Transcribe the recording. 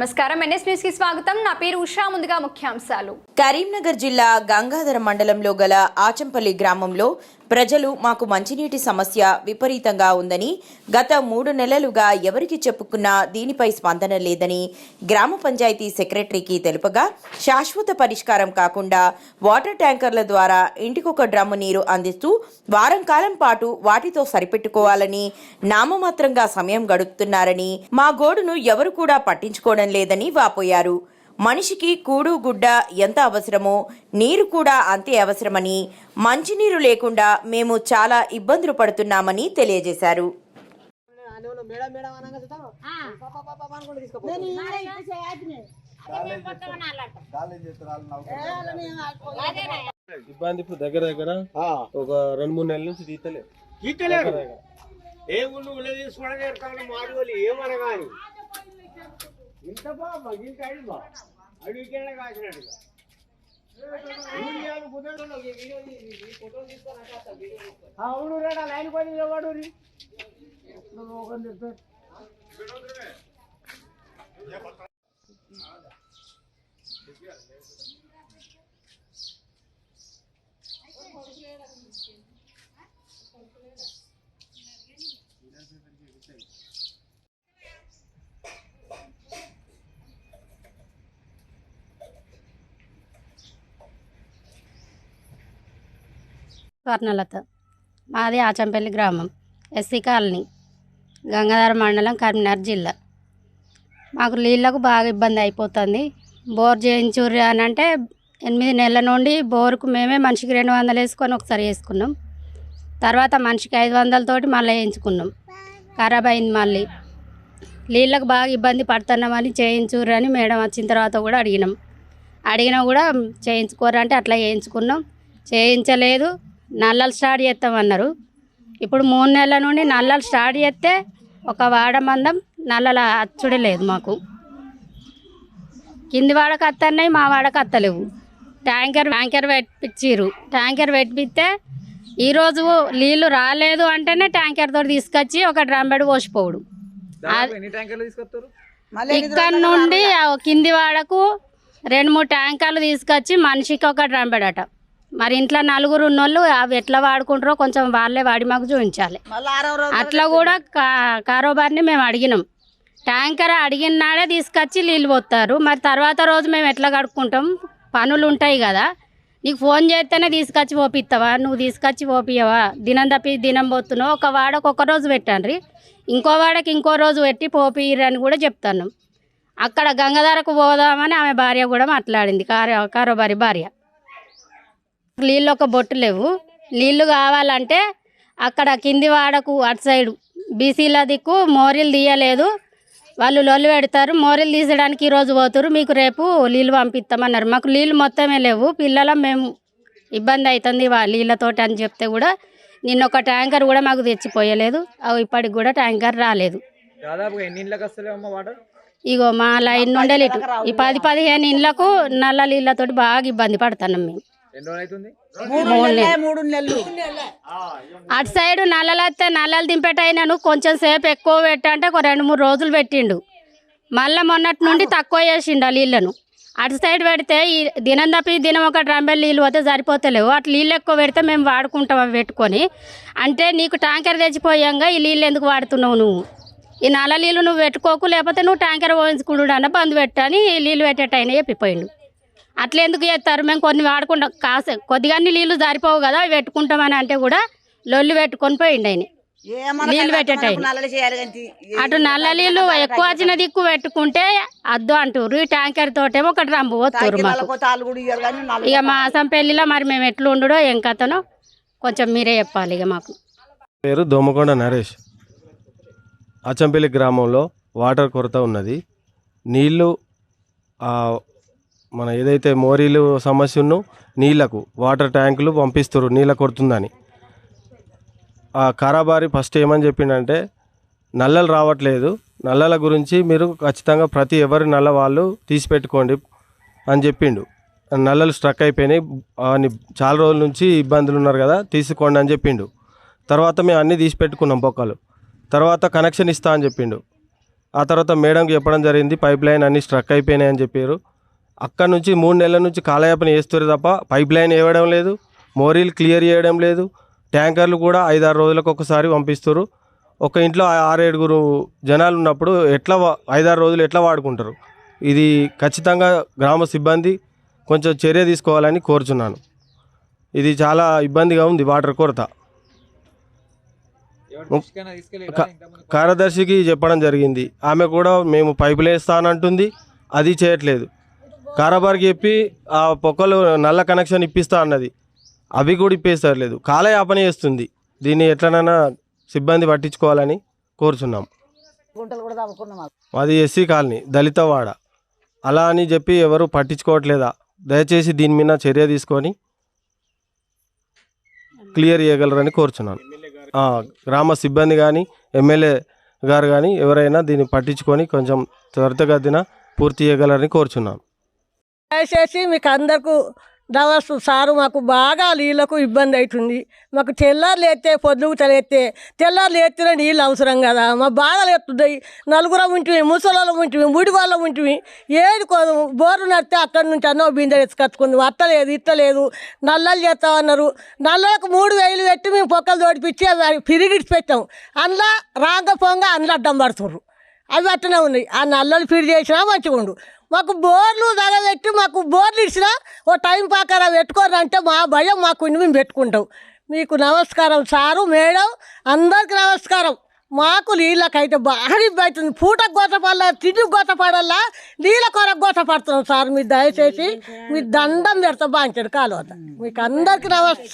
నమస్కారం. ఎన్ఎస్ న్యూస్కి స్వాగతం. నా పేరు ఉషా. ముందుగా ముఖ్యాంశాలు. కరీంనగర్ జిల్లా గంగాధర మండలంలో గల ఆచంపల్లి గ్రామంలో ప్రజలు మాకు మంచినీటి సమస్య విపరీతంగా ఉందని గత మూడు నెలలుగా ఎవరికి చెప్పుకున్నా దీనిపై స్పందన లేదని గ్రామ పంచాయతీ సెక్రటరీకి తెలుపగా శాశ్వత పరిష్కారం కాకుండా వాటర్ ట్యాంకర్ల ద్వారా ఇంటికొక డ్రమ్ము నీరు అందిస్తూ వారం కాలం పాటు వాటితో సరిపెట్టుకోవాలని నామమాత్రంగా సమయం గడుపుతున్నారని మా గోడును ఎవరు కూడా పట్టించుకోవడం లేదని వాపోయారు. మనిషికి కూడు గుడ్డ ఎంత అవసరమో నీరు కూడా అంతే అవసరమని మంచినీరు లేకుండా మేము చాలా ఇబ్బందులు పడుతున్నామని తెలియజేశారు. ఇబ్బంది ఇప్పుడు దగ్గర దగ్గర ఒక రెండు మూడు నెలల నుంచి తీతలే. గీతలేరు ఏ ఊళ్ళు ఉల్ల తీసుకోవడం ఎక్కడ మాడుగోలు ఏమనగాని. ఇంత బాబా ఇంత అడిగితేనే కాసినట్టుగా ఊరియాలు కుదరదు. ఈ వీడియో ఈ- ఈ- ఈ ఫోటోలు తీసుకొని అక్కడ అక్కడ వీడియో తీసుకో. ఆ, ఊరు రేడా లైన్ కొని నిలబడు రీ. స్వర్ణలత మాది ఆచంపల్లి గ్రామం. SC colony. గంగాధర మండలం కరీంనగర్ జిల్లా. మాకు నీళ్ళకు బాగా ఇబ్బంది అయిపోతుంది. బోర్ చేయించుర్రి అని అంటే ఎనిమిది నెలల నుండి బోరుకు మేమే మనిషికి రెండు వందలు వేసుకొని ఒకసారి వేసుకున్నాం. తర్వాత మనిషికి ఐదు వందలతోటి మళ్ళీ వేయించుకున్నాం. ఖరాబ్ అయింది మళ్ళీ. నీళ్ళకు బాగా ఇబ్బంది పడుతున్నామని చేయించుర్రు అని మేడం వచ్చిన తర్వాత కూడా అడిగినాం. అడిగినా కూడా చేయించుకోరంటే అట్లా చేయించుకున్నాం. చేయించలేదు. నల్లలు స్టార్ట్ చేస్తామన్నారు. ఇప్పుడు మూడు నెలల నుండి నల్లలు స్టార్ట్ చేస్తే ఒక వాడ మందం నల్లల అచ్చుడే లేదు మాకు. కింది వాడకు అత్తన్నాయి మా వాడకు అత్తలేవు. ట్యాంకర్ ట్యాంకర్ పెట్టించిర్రు ట్యాంకర్ పెట్టిస్తే ఈరోజు నీళ్ళు రాలేదు అంటేనే ట్యాంకర్ తోటి తీసుకొచ్చి ఒక డ్రమ్ బెడ్ పోసిపోవుడు. ఇక్కడ నుండి ఆ కింది వాడకు రెండు మూడు ట్యాంకర్లు తీసుకొచ్చి మనిషికి ఒక డ్రమ్ బెడ్ అట. మరి ఇంట్లో నలుగురు ఉన్నోళ్ళు అవి ఎట్లా వాడుకుంటారో కొంచెం వాళ్ళే వాడి మాకు చూపించాలి. అట్లా కూడా కా- కారోబార్ని మేము అడిగినాం. ట్యాంకర్ అడిగిన నాడే తీసుకొచ్చి నీళ్ళు పోతారు మరి తర్వాత రోజు మేము ఎట్లా కడుక్కుంటాం? పనులు ఉంటాయి కదా. నీకు ఫోన్ చేస్తేనే తీసుకొచ్చి పోపిస్తావా నువ్వు తీసుకొచ్చి పోపియవా దినం తప్పి దినం పోతున్నావు. ఒక వాడకు ఒక రోజు పెట్టండి ఇంకో వాడకి ఇంకో రోజు పెట్టి పోపియ్యరని కూడా చెప్తాను అక్కడ గంగధారకు పోదామని ఆమె భార్య కూడా మాట్లాడింది. కారో కారోబారి భార్య. నీళ్ళు ఒక బొట్టు లేవు. నీళ్ళు కావాలంటే అక్కడ కింది వాడకు అటు సైడు. బీసీల దిక్కు మోరీలు తీయలేదు. వాళ్ళు లొల్లి పెడతారు. మోరీలు తీసడానికి ఈరోజు పోతారు మీకు రేపు నీళ్ళు పంపిస్తామన్నారు. మాకు నీళ్ళు మొత్తమే లేవు. పిల్లల మేము ఇబ్బంది అవుతుంది నీళ్ళతోటి అని చెప్తే కూడా నిన్న ఒక ట్యాంకర్ కూడా మాకు తెచ్చిపోయలేదు. అవి ఇప్పటికి కూడా ట్యాంకర్ రాలేదు. దాదాపుగా ఎన్ని ఇండ్లకు వస్తలేమమ్మా వాటర్? ఇగో మా లైన్ నుండే ఇటు ఈ పది పదిహేను ఇండ్లకు నల్ల నీళ్ళతోటి బాగా ఇబ్బంది పడుతున్నాం మేము. మూడు నెలలు అటు సైడ్ నల్లలు వస్తే నల్లలు దింపేటైనాను కొంచెం సేపు ఎక్కువ పెట్టంటే ఒక రెండు మూడు రోజులు పెట్టిండు. మళ్ళీ మొన్నటి నుండి తక్కువ చేసిండు ఆ నీళ్ళను. అటు సైడ్ పెడితే ఈ దినం తప్పి ఈ దినం ఒక డ్రంబెల్ నీళ్ళు పోతే సరిపోతలేవు. అటు నీళ్ళు ఎక్కువ పెడితే మేము వాడుకుంటాం అవి పెట్టుకొని. అంటే నీకు ట్యాంకర్ తెచ్చిపోయాంగా ఈ నీళ్ళు ఎందుకు వాడుతున్నావు నువ్వు? ఈ నల్ల నీళ్ళు నువ్వు పెట్టుకోకు లేకపోతే నువ్వు ట్యాంకర్ పోయించుకుంటు అన్న బంద్ పెట్టని ఈ నీళ్ళు పెట్టేటైనా చెప్పిపోయిండు. అట్లా ఎందుకు చేస్తారు? మేము కొన్ని వాడుకుంటాం కాసే కొద్దిగా నీళ్ళు సరిపోవు కదా పెట్టుకుంటామని అంటే కూడా లొల్లి పెట్టుకొని పోయిండు ఆయన. నీళ్ళు పెట్టేటాయన అటు నల్ల నీళ్ళు ఎక్కువ వచ్చిన దిక్కు పెట్టుకుంటే అద్దు అంటారు ఈ ట్యాంకర్ తోటేమో ఒక డ్రమ్ము పోతారు మాకు. ఇక మా అసంపల్లిలో మరి మేము ఎట్లా ఉండుడో ఏం కథనో కొంచెం మీరే చెప్పాలి ఇక మాకు. పేరు దోమకొండ నరేష్. అచ్చంపల్లి గ్రామంలో వాటర్ కొరత ఉన్నది. నీళ్ళు ఆ, మన ఏదైతే మోరీలు సమస్య ఉన్నో నీళ్ళకు వాటర్ ట్యాంకులు పంపిస్తారు నీళ్ళ కొడుతుందని. ఆ కారాబారి ఫస్ట్ ఏమని చెప్పిండంటే నల్లలు రావట్లేదు నల్లల గురించి మీరు ఖచ్చితంగా ప్రతి ఎవరి నల్ల వాళ్ళు తీసిపెట్టుకోండి అని చెప్పిండు. నల్లలు స్ట్రక్ అయిపోయినాయి చాలా రోజుల నుంచి ఇబ్బందులు ఉన్నారు కదా తీసుకోండి అని చెప్పిండు. తర్వాత మేము అన్నీ తీసి పెట్టుకున్నాం బొక్కలు తర్వాత కనెక్షన్ ఇస్తా అని చెప్పిండు. ఆ తర్వాత మేడంకి చెప్పడం జరిగింది పైప్ లైన్ అన్ని స్ట్రక్ అయిపోయినాయి అని చెప్పారు అక్కడ నుంచి మూడు నెలల నుంచి కాలయాపన చేస్తారు తప్ప పైప్ లైన్ వేయడం లేదు మోరీలు క్లియర్ చేయడం లేదు. ట్యాంకర్లు కూడా ఐదారు రోజులకు ఒకసారి పంపిస్తారు ఒక ఇంట్లో ఆరేడుగురు జనాలు ఉన్నప్పుడు ఎట్లా ఐదారు రోజులు ఎట్లా వాడుకుంటారు? ఇది ఖచ్చితంగా గ్రామ సిబ్బంది కొంచెం చర్య తీసుకోవాలని కోరుచున్నాను. ఇది చాలా ఇబ్బందిగా ఉంది వాటర్ కొరత. కార్యదర్శికి చెప్పడం జరిగింది. ఆమె కూడా మేము పైపులు వేస్తానంటుంది అది చేయట్లేదు. కారాబార్కి చెప్పి ఆ పొక్కలు నల్ల కనెక్షన్ ఇప్పిస్తా అన్నది. అవి కూడా ఇప్పేస్తలేదు. కాలయాపన చేస్తుంది. దీన్ని ఎట్లనైనా సిబ్బంది పట్టించుకోవాలని కోరుచున్నాం. మాది ఎస్సీ కాలనీ దళితవాడ. అలా అని చెప్పి ఎవరు పట్టించుకోవట్లేదా? దయచేసి దీని మీద చర్య తీసుకొని క్లియర్ చేయగలరని కోరుచున్నాను గ్రామ సిబ్బంది కానీ ఎమ్మెల్యే గారు కానీ ఎవరైనా దీన్ని పట్టించుకొని కొంచెం త్వరితగతిన పూర్తి చేయగలరని కోరుచున్నాను దయచేసి మీకు అందరికి నమస్తే. సారు మాకు బాగా నీళ్ళకు ఇబ్బంది అవుతుంది మాకు తెల్లారు లేస్తే పొద్దుకు తెలిస్తే తెల్లారు లేస్తేనే నీళ్ళు అవసరం కదా. మా బాధలు ఎత్తున్నాయి నలుగురం ఉంటుంది ముసలోళ్ళం ఉంటుంది ముడి వాళ్ళం ఉంటుంది ఏది బోరు నడితే అక్కడి నుంచి అన్నో బిందె ఎత్తుకొచ్చుకుంది అత్తలేదు ఇత్తలేదు. నల్లలు చేస్తామన్నారు నల్లలకు మూడు వేలు పెట్టి మేము పొక్కలు తోడిపించి అవి పిరిగిడిచి పెట్టాం అందులో రాంగ పొంగ అందులో అడ్డం పడుతుర్రు. అవి అట్టనే ఉన్నాయి. ఆ నల్లలు ఫిడి చేసినా మంచిగా ఉండు మాకు బోర్లు పెట్టి మాకు బోర్లు ఇచ్చినా ఓ టైం పాకర పెట్టుకోరు అంటే మా భయం మాకు ఉండి మేము పెట్టుకుంటాం. మీకు నమస్కారం సారు మేడం అందరికి నమస్కారం. మాకు నీళ్ళకైతే బాగా ఇబ్బంది పూట పూటకు గోతపడాల తిండి గోతపడాలా నీళ్ళ కొరకు గోతపడుతున్నాం సార్. మీరు దయచేసి మీ దండం పెడతా బాంచాడు కాలువ మీకు అందరికీ నమస్కారం.